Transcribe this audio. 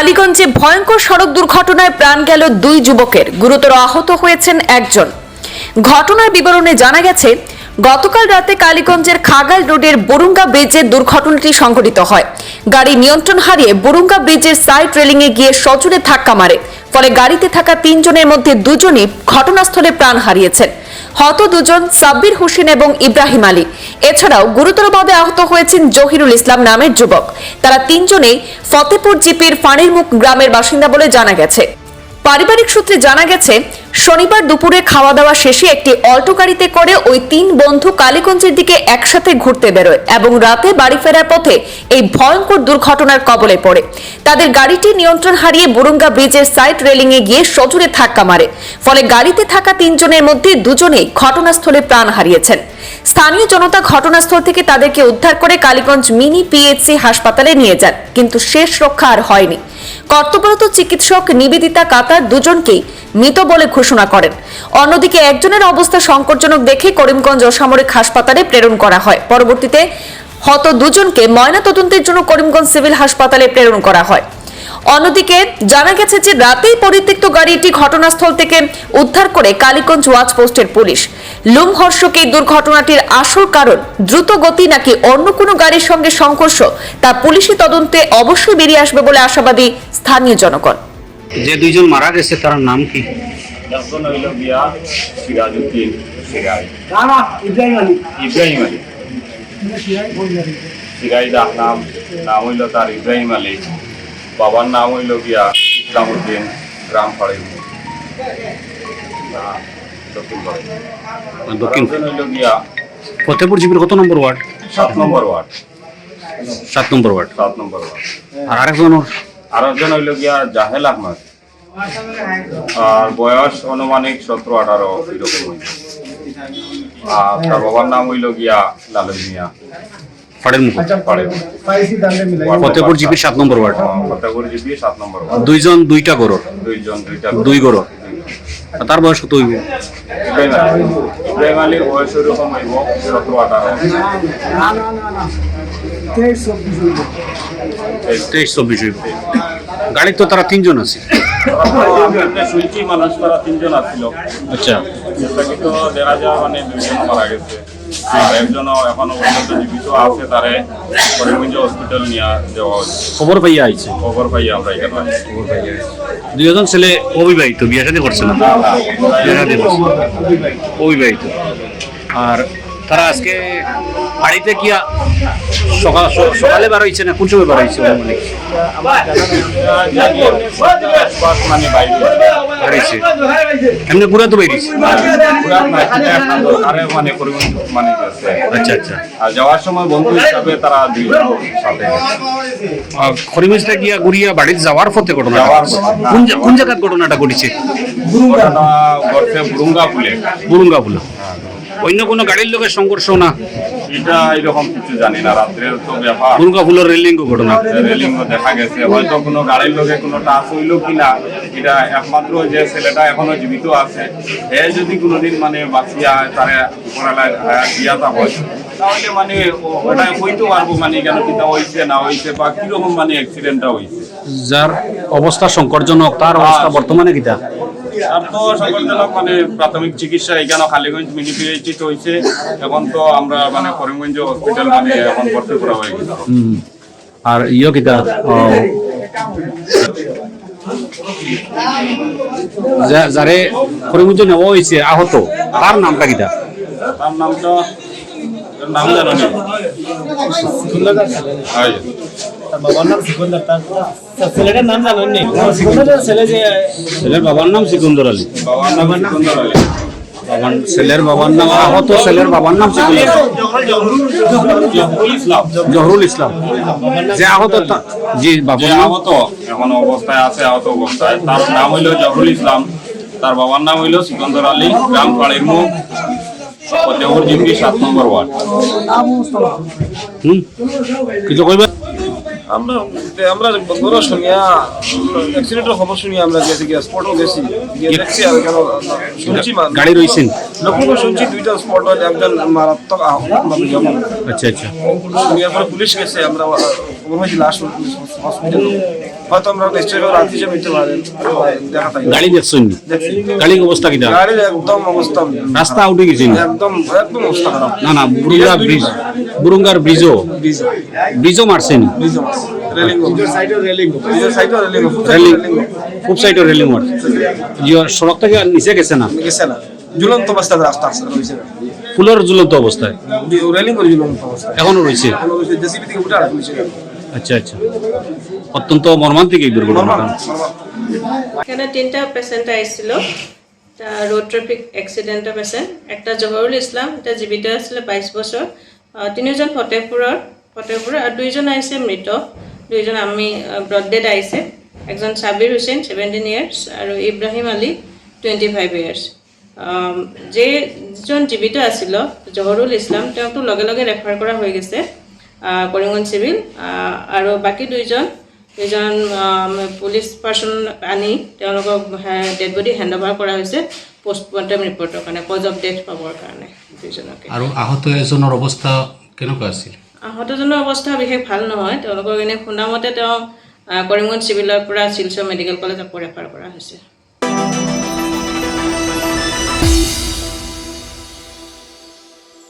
কালীগঞ্জে ভয়ঙ্কর সড়ক দুর্ঘটনায় প্রাণ গেল দুই যুবকের। গুরুতর আহত হয়েছেন একজন। ঘটনার বিবরণে জানা গেছে গতকাল রাতে কালীগঞ্জের খাগাল রোডের বরুঙ্গা ব্রিজের দুর্ঘটনাটি সংঘটিত হয়। গাড়ি নিয়ন্ত্রণ হারিয়ে বরুঙ্গা ব্রিজের সাইড রেলিংয়ে গিয়ে সজোরে ধাক্কা মারে। ফলে গাড়িতে থাকা তিনজনের মধ্যে দুজনই ঘটনাস্থলে প্রাণ হারিয়েছেন। হত দুজন সাব্বির হোসেন এবং ইব্রাহিম আলী। এছাড়াও গুরুতরভাবে আহত হয়েছেন জহিরুল ইসলাম নামের যুবক। তারা তিনজনেই ফতেপুর জিপির ফাঁড়ির মুখ গ্রামের বাসিন্দা বলে জানা গেছে। পারিবারিক সূত্রে জানা গেছে শনিবার দুপুরে খাওয়া দাওয়া শেষে একটি অল্টো গাড়িতে করে ওই তিন বন্ধু কালীগঞ্জের দিকে একসাথে ঘুরতে বেরোয় এবং রাতে বাড়ি ফেরার পথে এই ভয়ঙ্কর দুর্ঘটনার কবলে পড়ে। তাদের গাড়িটি নিয়ন্ত্রণ হারিয়ে বুরুঙ্গা ব্রিজের সাইড রেলিংয়ে গিয়ে সজোরে ধাক্কা মারে। ফলে গাড়িতে থাকা তিনজনের মধ্যে দুজনেই ঘটনাস্থলে প্রাণ হারিয়েছেন। স্থানীয় জনতা ঘটনাস্থল থেকে তাদেরকে উদ্ধার করে কালীগঞ্জ মিনি পিএইচসি হাসপাতালে নিয়ে যান, কিন্তু শেষ রক্ষা আর হয়নি। কর্তব্যরত চিকিৎসক নিবেদিতা কাতার দুজনকেই মৃত বলে ঘোষণা করেন। অন্যদিকে একজনের অবস্থা সংকটজনক দেখে করিমগঞ্জ অসামরিক হাসপাতালে প্রেরণ করা হয়। পরবর্তীতে হত দুজনকে ময়নাতদন্তের জন্য করিমগঞ্জ সিভিল হাসপাতালে প্রেরণ করা হয়। অন্যদিকে জানা গেছে যে রাতেই পরিত্যক্ত গাড়িটি ঘটনাস্থল থেকে উদ্ধার করে কালীগঞ্জ ওয়াচ পোস্টের পুলিশ। লুমহর্ষক এই দুর্ঘটনাটির আসল কারণ দ্রুত গতি নাকি অন্য কোনো গাড়ির সঙ্গে সংঘর্ষ তা পুলিশি তদন্তে অবশ্যই বেরিয়ে আসবে বলে আশাবাদী স্থানীয় জনগণ। যে দুইজন মারা গেছে তার নাম কি? একজন হইল গিয়া সিরাজউদ্দিন সিরাজ ইব্রাহিম আলী। ইব্রাহিম আলী। সিরাজ নাম নাম হইল তার ইব্রাহিম আলী। বাবার নাম হইল গিয়া ইসলামউদ্দিন গ্রাম দক্ষিণ দক্ষিণ হইল গিয়া ফতেপুর জিপির কত নম্বর ওয়ার্ড? সাত নম্বর ওয়ার্ড। সাত নম্বর ওয়ার্ড। সাত নম্বর ওয়ার্ড। আর আরেকজন আর একজন হইল গিয়া জাহেল আহমদ। আর বয়স অনুমানিক সতেরো আঠারো এরকম হইল। আর তার বাবার নাম হইল গিয়া লালন মিয়া। ফাড়ের মুখ মিলাই। ফতেপুর জিপির সাত নম্বর ওয়ার্ড। ফতেপুর জিপি সাত নম্বর ওয়ার্ড। দুইজন দুইটা গরর। দুইজন দুইটা দুই গরর। তার বয়স কত হইব? ইব্রাহিম আলীর বয়স ওরকম হইব সতেরো আঠারো। না না না না তেইশ চব্বিশ হইব। গাড়ির তো তারা তিনজন আছে। শুনছি মানুষ তারা তিনজন আসছিল আচ্ছা। কিন্তু দেখা যায় মানে দুইজন মারা গেছে। আর একজন এখনও পর্যন্ত জীবিত আছে তারে করিমগঞ্জ হসপিটাল নিয়ে যাওয়া হয়েছে খবর পাইয়া আইছে? খবর পাই আমরা এখানে খবর পাই দুইজন ছেলে অবিবাহিত বিয়ে শাদী করছে না? বিয়ে শাদী করছে। অবিবাহিত। আর তারা আজকে বাড়িতে কি সকাল সকালে বার হয়েছে না? কোন সময় বার হয়েছে মানে মানে এমনি পুরা তো বেরিয়েছে মানে মানে আচ্ছা আচ্ছা। আর যাওয়ার সময় বন্ধু হিসাবে তারা সাথে গেছে। গিয়া গুড়িয়া বাড়িতে যাওয়ার পথে ঘটনা কোন কোন জায়গার ঘটনাটা ঘটেছে? ঘটনা ঘটছে বুরুঙ্গা ফুলে বুরুঙ্গা বলে অন্য কোনো গাড়ির লোকের সংঘর্ষ না। এটা এরকম কিছু জানি না রাত্রের তো ব্যাপার। বুরুঙ্গা ফুলের রেলিং ঘটনা। রেলিং দেখা গেছে হয়তো কোনো গাড়ির লোকে কোনো টাচ হইল কিনা এটা একমাত্র যে ছেলেটা এখনও জীবিত আছে এ যদি কোনোদিন মানে বাঁচিয়া তারে উপরালায় দিয়া তা হয় তাহলে মানে ওটা হইতে পারব মানে কেন কিতা হইছে না হইছে বা কীরকম মানে অ্যাক্সিডেন্টটা হইছে। যার অবস্থা সংকটজনক তার অবস্থা বর্তমানে কিতা তো সকলজনক মানে প্রাথমিক চিকিৎসা এখানে খালিগঞ্জ মিনি পিএইচি হয়েছে এখন তো আমরা মানে করিমগঞ্জ হসপিটাল মানে এখন ভর্তি করা হয়ে গেছে। আর ইয়ে কিতা যা- যারে করিমগঞ্জ নেওয়া হয়েছে আহত তার নামটা কিতা তার নামটা তার নাম জানো নি। তার বাবার নাম সিকন্দর তার তার ছেলেটার নাম জানেন নি? সিকন্দরের ছেলে যে ছেলের বাবার নাম সিকুন্দর আলী। বাবার নাম সিকন্দর আলী। বাবার ছেলের বাবার নাম আহত ছেলের বাবার নাম। জহুরুল ইসলাম। জহরুল ইসলাম। যে আহত জি বাবার আহত এখন অবস্থায় আছে আহত অবস্থায়। তার নাম হইল জহুরুল ইসলাম। তার বাবার নাম হইল সিকন্দর আলী গ্রাম পাড়ির মুখ ফতেপুর জিপি সাত নম্বর ওয়ার্ড। হুম? কিছু কইবা আমরা আমরা বড় শুনিয়া অ্যাক্সিডেন্টের খবর শুনিয়া আমরা গেছি গিয়া স্পটও গেছি গিয়ে দেখছি আর কেন শুনছি গাড়ি রয়েছেন শুনছি দুইটা স্পট একজন মারাত্মক আহত যেমন আচ্ছা আচ্ছা। শুনিয়ার পরে পুলিশ গেছে আমরা খবর হয়েছি লাশ হসপিটাল হয়তো আমরা নিশ্চয়ই রাত হিসেবে নিতে পারেন দেখা তাই। গাড়ি দেখছেন? গাড়ির অবস্থা কিটা? গাড়ির একদম অবস্থা। রাস্তা আউটে গেছেন? একদম একদম অবস্থা খারাপ। না না ব্রিজ বুরুঙ্গার ব্রিজও? ব্রিজও মারছেন। খুব সাইডও রেলিং মার সড়ক থেকে আর নিচে গেছে না? গেছে না। ঝুলন্ত অবস্থায় রাস্তা আছে রয়েছে। ফুলের ঝুলন্ত অবস্থায়? রেলিং করে ঝুলন্ত অবস্থায়। এখনও রয়েছে? জেসিবি থেকে উঠে আচ্ছা আচ্ছা। অত্যন্ত মর্মান্তিক এই দুর্ঘটনাটা এখানে তিনটা পেশেন্ট আহিছিল এটা রোড ট্রাফিক এক্সিডেণ্টৰ পেচেণ্ট একটা জহৰুল ইছলাম এতিয়া জীৱিত আছিলে বাইছ বছৰ। তিনিওজন ফতেহপুৰৰ ফতেহপুৰৰ আৰু দুইজন আহিছে মৃত। দুইজন আমি ব্ৰড ডেড আহিছে। একজন ছাবিৰ হুছেইন ছেভেণ্টিন ইয়াৰ্ছ আৰু Ibrahim Ali twenty five years যে যিজন জীৱিত আছিল, জহৰুল ইছলাম, তেওঁকতো লগে লগে ৰেফাৰ কৰা হৈ গৈছে কৰিমগঞ্জ চিভিল আৰু বাকী দুইজন দুইজন পুলিচ পাৰ্চন আনি তেওঁলোকক ডেড বডি হেণ্ড অভাৰ কৰা হৈছে পষ্টমৰ্টেম ৰিপৰ্টৰ কাৰণে কজ অফ ডেথ পাবৰ কাৰণে, দুইজনকে। আৰু আহত এজনৰ অৱস্থা কেনেকুৱা আছিল? আহতজনৰ অৱস্থা বিশেষ ভালো নহয়। তেওঁলোকক এনে শুনামতে তেওঁ কৰিমগঞ্জ চিভিলৰ পৰা শিলচৰ মেডিকেল কলেজত ৰেফাৰ কৰা হৈছে।